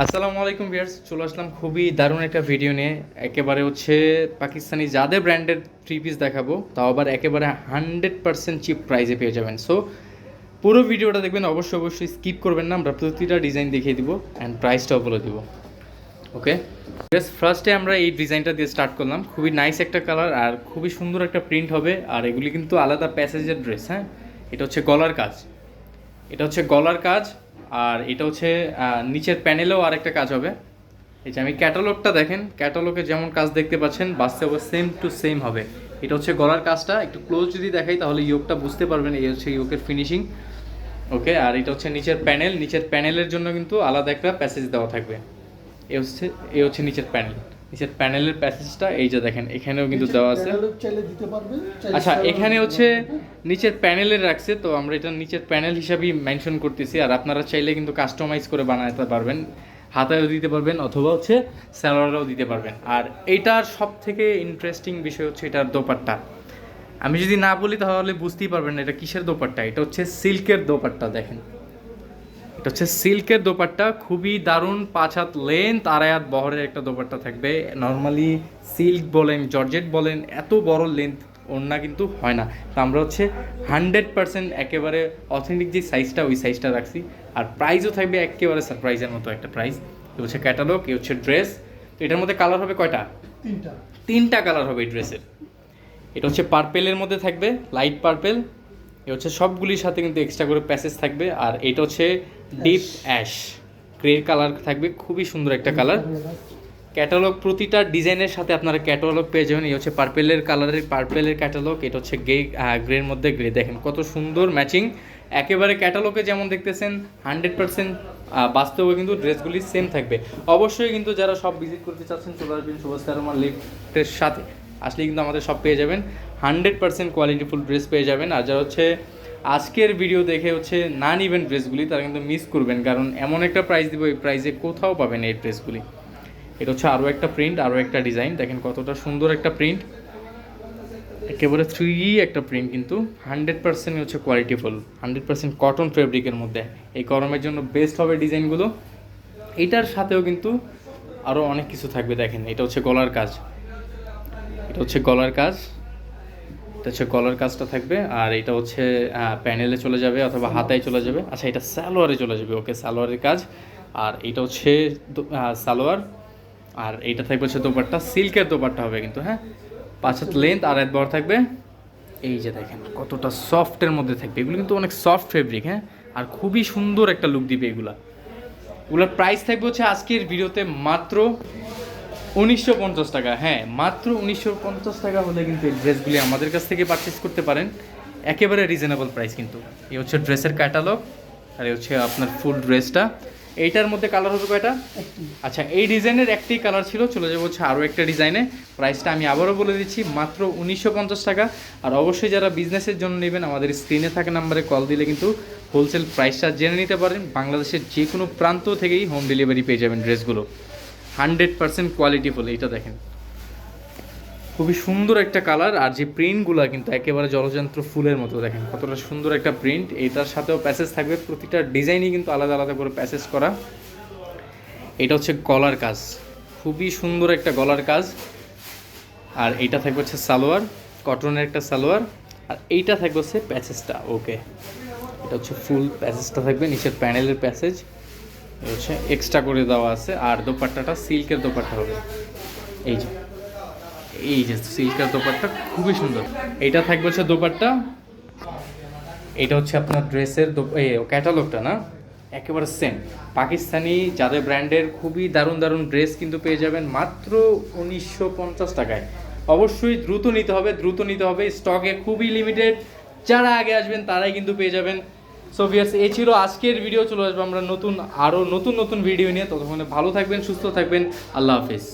আসসালামু আলাইকুম ভিয়ার্স চলে আসলাম খুবই দারুণ একটা ভিডিও নিয়ে। একেবারে হচ্ছে পাকিস্তানি যাদের ব্র্যান্ডের থ্রি পিস দেখাবো, তাও আবার একেবারে হান্ড্রেড পার্সেন্ট চিপ প্রাইসে পেয়ে যাবেন। সো পুরো ভিডিওটা দেখবেন, অবশ্যই অবশ্যই স্কিপ করবেন না, আমরা প্রতিটা ডিজাইন দেখিয়ে দিব অ্যান্ড প্রাইসটাও বলে দিব। ওকে জাস্ট ফার্স্টে আমরা এই ডিজাইনটা দিয়ে স্টার্ট করলাম। খুবই নাইস একটা কালার আর খুবই সুন্দর একটা প্রিন্ট হবে আর এগুলি কিন্তু আলাদা প্যাসেজের ড্রেস হ্যাঁ? এটা হচ্ছে গলার কাজ। এটা হচ্ছে গলার কাজ। আর এটা হচ্ছে নিচের প্যানেলেও আরেকটা কাজ হবে। এই যে আমি ক্যাটালগটা দেখেন, ক্যাটালগে যেমন কাজ দেখতে পাচ্ছেন বাস্তবে সেম টু সেম হবে। এটা হচ্ছে গলার কাজটা, একটু ক্লোজ যদি দেখাই তাহলে ইয়োগটা বুঝতে পারবেন, এই হচ্ছে ইয়োগের ফিনিশিং ওকে আর এটা হচ্ছে নিচের প্যানেল, নিচের প্যানেলের জন্য কিন্তু আলাদা একটা প্যাসেজ দেওয়া থাকবে। এ হচ্ছে এ হচ্ছে নিচের প্যানেল। নিচের প্যানেলের প্যাসেজটা এই যে দেখেন এখানেও কিন্তু দেওয়া আছে। আচ্ছা এখানে হচ্ছে নিচের প্যানেলে রাখছে তো আমরা এটা নিচের প্যানেল হিসাবেই মেনশন করতেছি আর আপনারা চাইলে কিন্তু কাস্টমাইজ করে বানাতে পারবেন হাতায়ও দিতে পারবেন অথবা হচ্ছে স্যালোয়ারও দিতে পারবেন। আর এইটার সব থেকে ইন্টারেস্টিং বিষয় হচ্ছে এটার দোপাট্টা। আমি যদি না বলি তাহলে বুঝতেই পারবেন না এটা কিসের দোপাট্টা এটা হচ্ছে সিল্কের দোপাট্টা দেখেন। এটা হচ্ছে সিল্কের দোপাট্টা খুবই দারুণ পাঁচ হাত লেন্থ আড়াই হাত বহরের একটা দোপাট্টা থাকবে। নর্মালি সিল্ক বলেন জর্জেট বলেন এত বড় লেন্থ ওড়না কিন্তু হয় না। তো আমরা হচ্ছে হান্ড্রেড পার্সেন্ট একেবারে অথেন্টিক যে সাইজটা ওই সাইজটা রাখছি। আর প্রাইসও থাকবে একেবারে সারপ্রাইজের মতো একটা প্রাইস এ হচ্ছে ক্যাটালগ এ হচ্ছে ড্রেস তো এটার মধ্যে কালার হবে কয়টা? তিনটা। তিনটা কালার হবে এই ড্রেসের এটা হচ্ছে পার্পেলের মধ্যে থাকবে লাইট পার্পেল এ হচ্ছে সবগুলির সাথে কিন্তু এক্সট্রা করে প্যাসেজ থাকবে, আর এটা হচ্ছে ডিপ অ্যাশ গ্রে কালার থাকবে, খুবই সুন্দর একটা কালার ক্যাটালগ প্রতিটা ডিজাইনের সাথে আপনারা ক্যাটালগ পেয়ে যাবেন, এই হচ্ছে পার্পেলের কালারের পার্পেলের ক্যাটালগ এটা হচ্ছে গে গ্রের মধ্যে গ্রে দেখেন কত সুন্দর ম্যাচিং একেবারে ক্যাটালগে যেমন দেখতেছেন হান্ড্রেড পার্সেন্ট বাস্তবে কিন্তু ড্রেসগুলি সেম থাকবে। অবশ্যই কিন্তু যারা সব ভিজিট করতে চাচ্ছেন, চলে আসবেন সুভাষ রহমান লিফটের সাথে। আসলে কিন্তু আমাদের সব পেয়ে যাবেন। হান্ড্রেড পার্সেন্ট কোয়ালিটিফুল ড্রেস পেয়ে যাবেন। আর যারা হচ্ছে আজকের ভিডিও দেখে হচ্ছে না নিবেন ড্রেসগুলি তারা কিন্তু মিস করবেন। কারণ এমন একটা প্রাইস দিব, এই প্রাইসে কোথাও পাবেন এই ড্রেসগুলি এটা হচ্ছে আরও একটা প্রিন্ট আরও একটা ডিজাইন দেখেন কতটা সুন্দর একটা প্রিন্ট একেবারে থ্রি একটা প্রিন্ট কিন্তু। হান্ড্রেড পার্সেন্ট হচ্ছে কোয়ালিটিফুল হান্ড্রেড পার্সেন্ট কটন ফেব্রিকের মধ্যে। এই গরমের জন্য বেস্ট হবে ডিজাইনগুলো এটার সাথেও কিন্তু আরও অনেক কিছু থাকবে, দেখেন। এটা হচ্ছে গলার কাজ। এটা হচ্ছে গলার কাজ। এটা হচ্ছে গলার কাজটা থাকবে, আর এটা হচ্ছে প্যানেলে চলে যাবে অথবা হাতায় চলে যাবে। আচ্ছা এটা সালোয়ারে চলে যাবে, ওকে, সালোয়ারের কাজ। আর এটা হচ্ছে সালোয়ার, আর এটা থাকবে হচ্ছে দোপাট্টা। সিল্কের দোপাট্টা হবে কিন্তু হ্যাঁ? পাঁচ হাত লেন্থ আর এক বড় থাকবে। এই যে দেখেন, কতটা সফটের মধ্যে থাকবে। এগুলো কিন্তু অনেক সফট ফেব্রিক হ্যাঁ? আর খুবই সুন্দর একটা লুক দিবে এগুলা। এগুলোর প্রাইস থাকবে হচ্ছে আজকের ভিডিওতে মাত্র উনিশশো পঞ্চাশ টাকা। হ্যাঁ মাত্র উনিশশো পঞ্চাশ টাকা হলে কিন্তু এই ড্রেসগুলি আমাদের কাছ থেকে পারচেস করতে পারেন। একেবারে রিজনেবল প্রাইস কিন্তু। এই হচ্ছে ড্রেসের ক্যাটালগ আর এই হচ্ছে আপনার ফুল ড্রেসটা এইটার মধ্যে কালার হবে কয়টা? আচ্ছা এই ডিজাইনের একটি কালার ছিল চলে যাব হচ্ছে আরও একটা ডিজাইনে প্রাইসটা আমি আবারও বলে দিচ্ছি মাত্র উনিশশো পঞ্চাশ টাকা। আর অবশ্যই যারা বিজনেসের জন্য নেবেন আমাদের স্ক্রিনে থাকা নাম্বারে কল দিলে কিন্তু হোলসেল প্রাইসটা জেনে নিতে পারেন। বাংলাদেশের যে কোনো প্রান্ত থেকেই হোম ডেলিভারি পেয়ে যাবেন ড্রেসগুলো হান্ড্রেড পার্সেন্ট কোয়ালিটিফুল, এইটা দেখেন। খুবই সুন্দর একটা কালার, আর যে প্রিন্টগুলো কিন্তু একেবারে জলযন্ত্র ফুলের মতো, দেখেন কতটা সুন্দর একটা প্রিন্ট। এটার সাথেও প্যাসেজ থাকবে, প্রতিটা ডিজাইনই কিন্তু আলাদা আলাদা করে প্যাসেজ করা। এটা হচ্ছে গলার কাজ, খুবই সুন্দর একটা গলার কাজ। আর এইটা থাকবে হচ্ছে সালোয়ার, কটনের একটা সালোয়ার, আর এইটা থাকবে হচ্ছে প্যাসেজটা, ওকে। এটা হচ্ছে ফুল প্যাসেজটা থাকবে, নিচের প্যানেলের প্যাসেজ। হচ্ছে এক্সট্রা করে দেওয়া আছে। আর দোপাট্টাটা সিল্কের দোপাট্টা হবে। এই যে। এই যে সিল্কের দোপাট্টা খুবই সুন্দর। এইটা থাকবে হচ্ছে দোপাট্টা। এটা হচ্ছে আপনার ড্রেসের ক্যাটালগটা না? একেবারে সেম পাকিস্তানি যাদের ব্র্যান্ডের খুবই দারুণ দারুণ ড্রেস কিন্তু পেয়ে যাবেন মাত্র উনিশশো পঞ্চাশ টাকায়। অবশ্যই দ্রুত নিতে হবে, দ্রুত নিতে হবে। স্টকে খুবই লিমিটেড যারা আগে আসবেন তারাই কিন্তু পেয়ে যাবেন। সো ভিয়ার্স এ ছিল আজকের ভিডিও চলে আসব আমরা নতুন আরও নতুন নতুন ভিডিও নিয়ে। ততক্ষণে ভালো থাকবেন, সুস্থ থাকবেন। আল্লাহ হাফিজ।